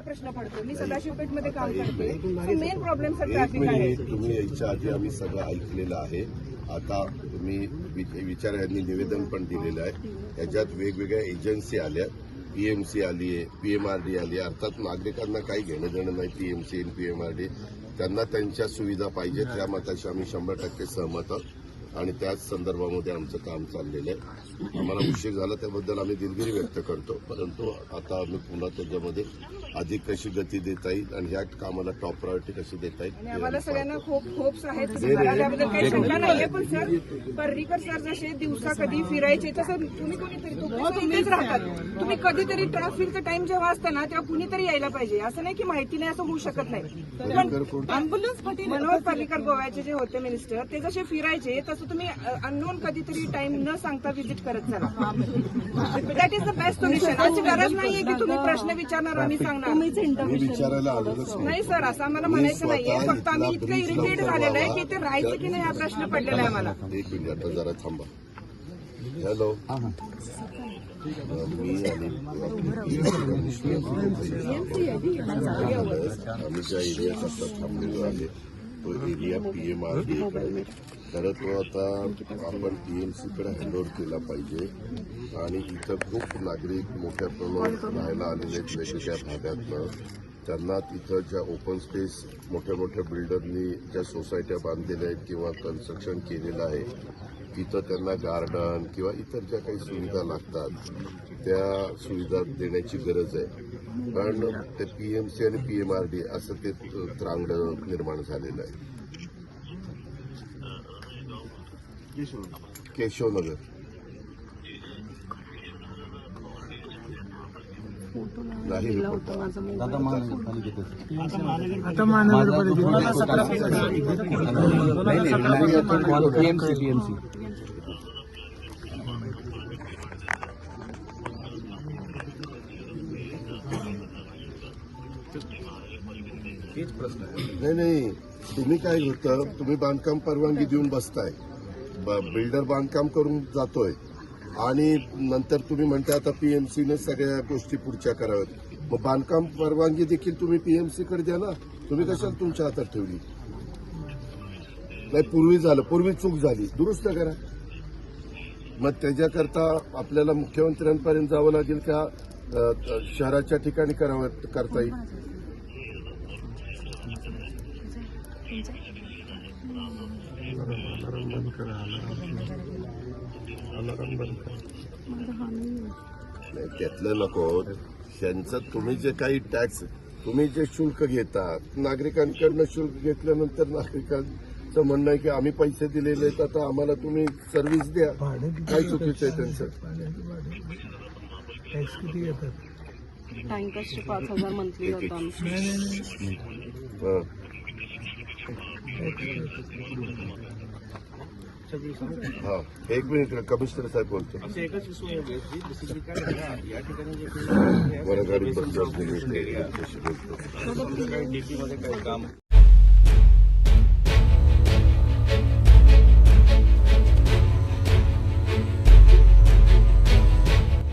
प्रश्न पडतो. मी सदाशिवपेठमध्ये काम करते. मेन प्रॉब्लेम सर एक ट्रॅफिक आहे. मिनिट तुम्ही यायच्या आधी आम्ही सगळं ऐकलेलं आहे. आता तुम्ही विचार यांनी निवेदन पण दिलेलं आहे. याच्यात वेगवेगळ्या एजन्सी आल्या. पीएमसी आली आहे पीएमआरडी आली आहे. अर्थात नागरिकांना काही घेणं देणं नाही पीएमसी आणि पीएमआरडी त्यांना त्यांच्या सुविधा पाहिजेत त्या मताशी आम्ही शंभर टक्के सहमत आहोत. आणि त्याच संदर्भामध्ये आमचं काम चाललेलं आहे. आम्हाला उशीर झाला त्याबद्दल आम्ही दिलगिरी व्यक्त करतो. परंतु आता आम्ही पुन्हा त्याच्यामध्ये अधिक कशी गती देता येईल आणि ह्या कामाला टॉप प्रायोरिटी कशी देता येईल आणि हे आम्हाला आम्ही सगळ्यांना खूप होप्स आहेत नाही, नाही. त्याबद्दल काही शंका नाहीये पण सर पर्रीकर सर जसे दिवसा कधी फिरायचे तसं तुम्ही कोणीतरी इथेच राहतात. तुम्ही कधीतरी ट्रॅफिकचा टाइम जेव्हा असतं ना तेव्हा कुणीतरी यायला पाहिजे. असं नाही की माहिती नाही असं होऊ शकत नाही? पण अँब्युलन्स मनोहर पर्रीकर गोव्याचे जे होते मिनिस्टर ते जसे फिरायचे तसं तुम्ही अननोन कधीतरी टाइम न सांगता व्हिजिट करत चला. That is the best solution अशी गरज नाहीये की तुम्ही प्रश्न विचारणार आम्ही सांगणार. मी विचारायला आलेलोच नाही. सर असं आम्हाला म्हणायचं नाहीये. फक्त आम्ही इतकं इरिटेट झालेलं आहे की ते राहायचं की नाही हा प्रश्न पडलेला आहे आम्हाला एक मिनिट आता जरा थांबा. हॅलो मी आणि आम्ही ज्या एरियात आता थांबलेलो आहे तो एरिया पीएमआर खरं तो आता आपण पीएमसीकडे हँडओव्हर केला पाहिजे. आणि इथं खूप नागरिक मोठ्या प्रमाणात राहायला आलेले आहेत. वेगवेगळ्या भागातनं. त्यांना तिथं ज्या ओपन स्पेस मोठ्या मोठ्या बिल्डरनी ज्या सोसायट्या बांधलेल्या आहेत किंवा कन्स्ट्रक्शन केलेलं आहे तिथं त्यांना गार्डन किंवा इतर ज्या काही सुविधा लागतात त्या सुविधा देण्याची गरज आहे. कारण ते पीएमसी आणि पीएमआरडी असं ते त्रांगड निर्माण झालेलं आहे केशवनगर नाही रिपोर्ट प्रश्न नाही नाही. तुम्ही काय होतं तुम्ही बांधकाम परवानगी देऊन बसताय. बिल्डर बांधकाम करून जातोय. आणि नंतर तुम्ही म्हणता आता पीएमसीने सगळ्या गोष्टी पुढच्या कराव्यात. मग बांधकाम परवानगी देखील तुम्ही पीएमसी कडे द्या ना. तुम्ही कशाला तुमच्या हातात ठेवली? नाही पूर्वी झालं. पूर्वी चूक झाली. दुरुस्त करा. मग त्याच्याकरता आपल्याला मुख्यमंत्र्यांपर्यंत जावं लागेल का? शहराच्या ठिकाणी करावं करता येईल. नाही त्यातलं नको. त्यांचं तुम्ही जे काही टॅक्स तुम्ही जे शुल्क घेता नागरिकांकडनं शुल्क घेतल्यानंतर नागरिकांचं म्हणणं आहे की आम्ही पैसे दिलेले आहेत आता आम्हाला तुम्ही सर्व्हिस द्या. काय चुकीचं आहे त्यांचं? टॅक्स किती घेतात टँकर्सचे पाच हजार मंथली जातो आमचे हं. हा एक मिनिट कमिशनर साहेब बोलतो आमची एकच सोय आहे जी बेसिकली काय आहे ना, या ठिकाणी जे काही मला गाडी बंद केली. त्याच्याशी बोलतो. काही DP मध्ये काही काम